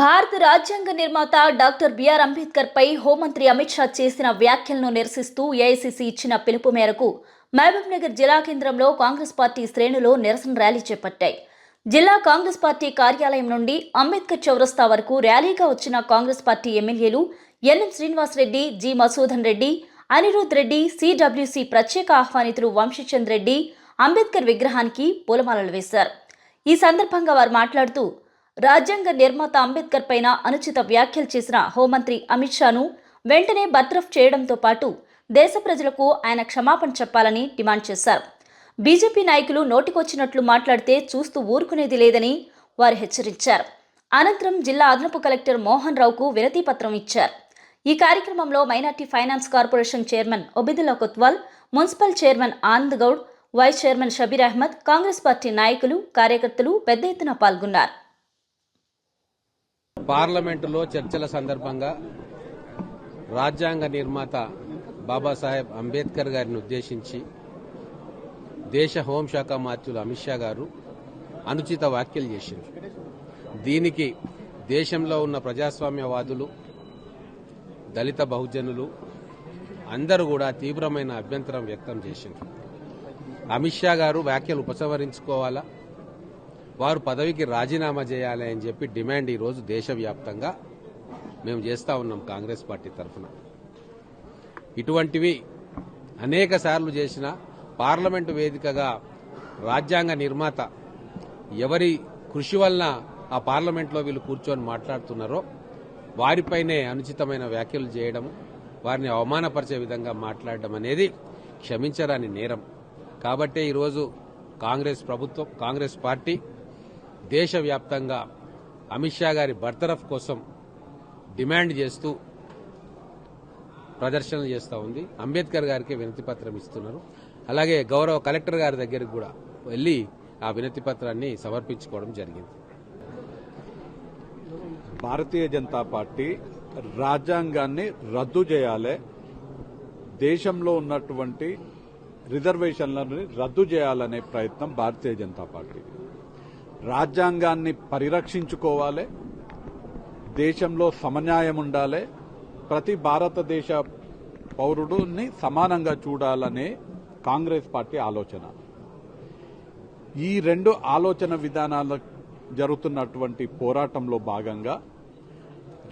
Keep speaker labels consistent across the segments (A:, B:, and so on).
A: భారత రాజ్యాంగ నిర్మాత డాక్టర్ బిఆర్ అంబేద్కర్ పై హోంమంత్రి అమిత్ షా చేసిన వ్యాఖ్యలను నిరసిస్తూ ఏఐసిసి ఇచ్చిన పిలుపు మేరకు మహబూబ్ నగర్ జిల్లా కేంద్రంలో కాంగ్రెస్ పార్టీ శ్రేణులు నిరసన ర్యాలీ చేపట్టాయి. జిల్లా కాంగ్రెస్ పార్టీ కార్యాలయం నుండి అంబేద్కర్ చౌరస్తా వరకు ర్యాలీగా వచ్చిన కాంగ్రెస్ పార్టీ ఎమ్మెల్యేలు N M Srinivas Reddy G Masudhan Reddy Anirudh Reddy CWC ప్రత్యేక ఆహ్వానితులు వంశీచంద్ రెడ్డి అంబేద్కర్ విగ్రహానికి పూలమాలలు వేశారు. ఈ సందర్భంగా వారు మాట్లాడుతూ రాజ్యాంగ నిర్మాత అంబేద్కర్ పైన అనుచిత వ్యాఖ్యలు చేసిన హోంమంత్రి అమిత్ షాను వెంటనే బర్తరఫ్ చేయడంతో పాటు దేశ ప్రజలకు ఆయన క్షమాపణ చెప్పాలని డిమాండ్ చేశారు. బీజేపీ నాయకులు నోటికొచ్చినట్లు మాట్లాడితే చూస్తూ ఊరుకునేది లేదని వారు హెచ్చరించారు. అనంతరం జిల్లా అదనపు కలెక్టర్ మోహన్ రావుకు వినతి పత్రం ఇచ్చారు. ఈ కార్యక్రమంలో minority finance corporation chairman Obaidullah Kotwal municipal chairman Anand Goud vice chairman Shabbir Ahmed Congress party నాయకులు కార్యకర్తలు పెద్ద ఎత్తున పాల్గొన్నారు.
B: పార్లమెంటులో చర్చల సందర్భంగా రాజ్యాంగ నిర్మాత బాబాసాహెబ్ అంబేద్కర్ గారిని ఉద్దేశించి దేశ హోంశాఖ మంత్రులు అమిత్ షా గారు అనుచిత వ్యాఖ్యలు చేశారు. దీనికి దేశంలో ఉన్న ప్రజాస్వామ్యవాదులు దళిత బహుజనులు అందరూ కూడా తీవ్రమైన అభ్యంతరం వ్యక్తం చేశారు. అమిత్ షా గారు వ్యాఖ్యలు ఉపసంహరించుకోవాలా? వారు పదవికి రాజీనామా చేయాలి అని చెప్పి డిమాండ్ ఈరోజు దేశవ్యాప్తంగా మేము చేస్తా ఉన్నాం కాంగ్రెస్ పార్టీ తరఫున. ఇటువంటివి అనేక సార్లు చేసిన పార్లమెంటు వేదికగా రాజ్యాంగ నిర్మాత ఎవరి కృషి వలన ఆ పార్లమెంట్లో వీళ్ళు కూర్చొని మాట్లాడుతున్నారో వారిపైనే అనుచితమైన వ్యాఖ్యలు చేయడం వారిని అవమానపరిచే విధంగా మాట్లాడడం అనేది క్షమించరాని నేరం. కాబట్టే ఈరోజు కాంగ్రెస్ ప్రభుత్వం కాంగ్రెస్ పార్టీ దేశవ్యాప్తంగా అమిత్ షా గారి బర్తరఫ్ కోసం డిమాండ్ చేస్తూ ప్రదర్శనలు చేస్తూ ఉంది. అంబేద్కర్ గారికి వినతి పత్రం ఇస్తున్నారు. అలాగే గౌరవ కలెక్టర్ గారి దగ్గరికి కూడా వెళ్ళి ఆ వినతి పత్రాన్ని సమర్పించుకోవడం జరిగింది.
C: భారతీయ జనతా పార్టీ రాజ్యాంగాన్ని రద్దు చేయాలి దేశంలో ఉన్నటువంటి రిజర్వేషన్లను రద్దు చేయాలనే ప్రయత్నం భారతీయ జనతా పార్టీ రాజ్యాంగాన్ని పరిరక్షించుకోవాలి. దేశంలో సమన్యాయం ఉండాలి. ప్రతి భారతదేశ పౌరుడిని సమానంగా చూడాలనే కాంగ్రెస్ పార్టీ ఆలోచన. ఈ రెండు ఆలోచన విధానాల జరుగుతున్నటువంటి పోరాటంలో భాగంగా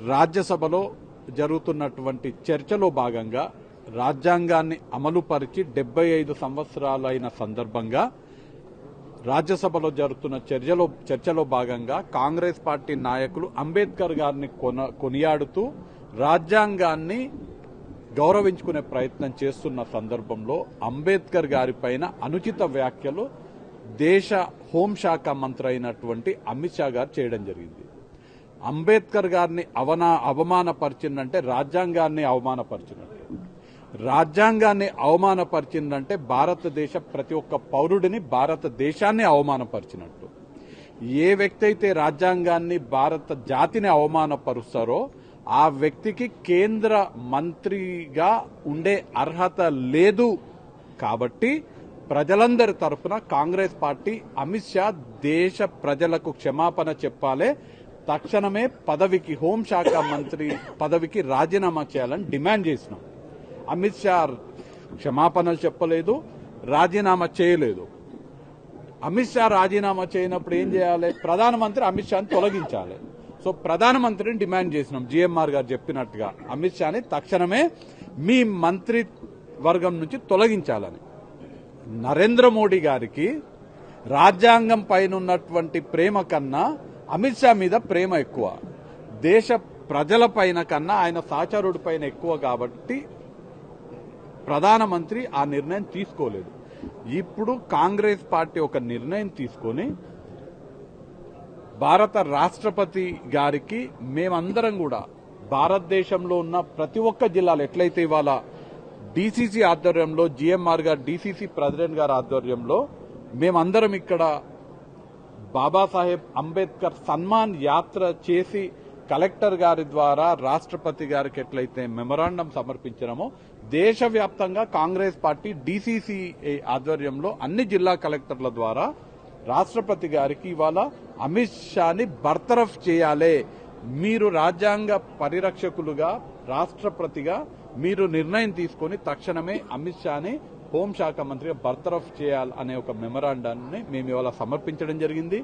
C: రాజ్యసభలో జరుగుతున్నటువంటి చర్చలో భాగంగా రాజ్యాంగాన్ని అమలుపరిచి డెబ్బై ఐదు సంవత్సరాలైన సందర్భంగా రాజ్యసభలో జరుగుతున్న చర్చలో చర్చలో భాగంగా కాంగ్రెస్ పార్టీ నాయకులు అంబేద్కర్ గారిని కొన కొనియాడుతూ రాజ్యాంగాన్ని గౌరవించుకునే ప్రయత్నం చేస్తున్న సందర్భంలో అంబేద్కర్ గారిపైన అనుచిత వ్యాఖ్యలు దేశ హోంశాఖ మంత్రి అయినటువంటి అమిత్ షా గారు చేయడం జరిగింది. అంబేద్కర్ గారిని అవనా అవమానపరిచిందంటే రాజ్యాంగాన్ని అవమానపరిచినట్టు. రాజ్యాంగాన్ని అవమానపరిచిందంటే భారతదేశ ప్రతి ఒక్క పౌరుడిని భారతదేశాన్ని అవమానపరిచినట్టు. ఏ వ్యక్తి అయితే రాజ్యాంగాన్ని భారత జాతిని అవమానపరుస్తారో ఆ వ్యక్తికి కేంద్ర మంత్రిగా ఉండే అర్హత లేదు కాబట్టి ప్రజలందరి తరఫున కాంగ్రెస్ పార్టీ అమిత్ షా దేశ ప్రజలకు క్షమాపణ చెప్పాలి. తక్షణమే పదవికి హోంశాఖ మంత్రి పదవికి రాజీనామా చేయాలని డిమాండ్ చేసినాం. అమిత్ షా క్షమాపణలు చెప్పలేదు రాజీనామా చేయలేదు. అమిత్ షా రాజీనామా చేయనప్పుడు ఏం చేయాలి? ప్రధానమంత్రి అమిత్ షాని తొలగించాలి. సో ప్రధానమంత్రిని డిమాండ్ చేసినాం. జిఎంఆర్ గారు చెప్పినట్టుగా అమిత్ షాని తక్షణమే మీ మంత్రి వర్గం నుంచి తొలగించాలని. నరేంద్ర మోడీ గారికి రాజ్యాంగం పైన ఉన్నటువంటి ప్రేమ కన్నా అమిత్ షా మీద ప్రేమ ఎక్కువ. దేశ ప్రజల పైన కన్నా ఆయన సహచరుడి పైన ఎక్కువ కాబట్టి ప్రధానమంత్రి ఆ నిర్ణయం తీసుకోలేదు. ఇప్పుడు కాంగ్రెస్ పార్టీ ఒక నిర్ణయం తీసుకొని భారత రాష్ట్రపతి గారికి మేమందరం కూడా భారతదేశంలో ఉన్న ప్రతి ఒక్క జిల్లాలో ఎట్లయితే ఇవాళ డీసీసీ ఆధ్వర్యంలో జిఎంఆర్ గారు డీసీసీ ప్రెసిడెంట్ గారి ఆధ్వర్యంలో మేమందరం ఇక్కడ బాబాసాహెబ్ అంబేద్కర్ సన్మాన్ యాత్ర చేసి కలెక్టర్ గారి ద్వారా రాష్ట్రపతి గారికి ఎట్లయితే మెమరాండం సమర్పించినామో దేశవ్యాప్తంగా కాంగ్రెస్ పార్టీ డీసీసీ ఆధ్వర్యంలో అన్ని జిల్లా కలెక్టర్ల ద్వారా రాష్ట్రపతి గారికి ఇవాళ అమిత్ షాని బర్తరఫ్ చేయాలే. మీరు రాజ్యాంగ పరిరక్షకులుగా రాష్ట్రపతిగా మీరు నిర్ణయం తీసుకొని తక్షణమే అమిత్ షాని హోంశాఖ మంత్రిగా బర్తరఫ్ చేయాలి అనే ఒక మెమరాండాన్ని మేము ఇవాళ సమర్పించడం జరిగింది.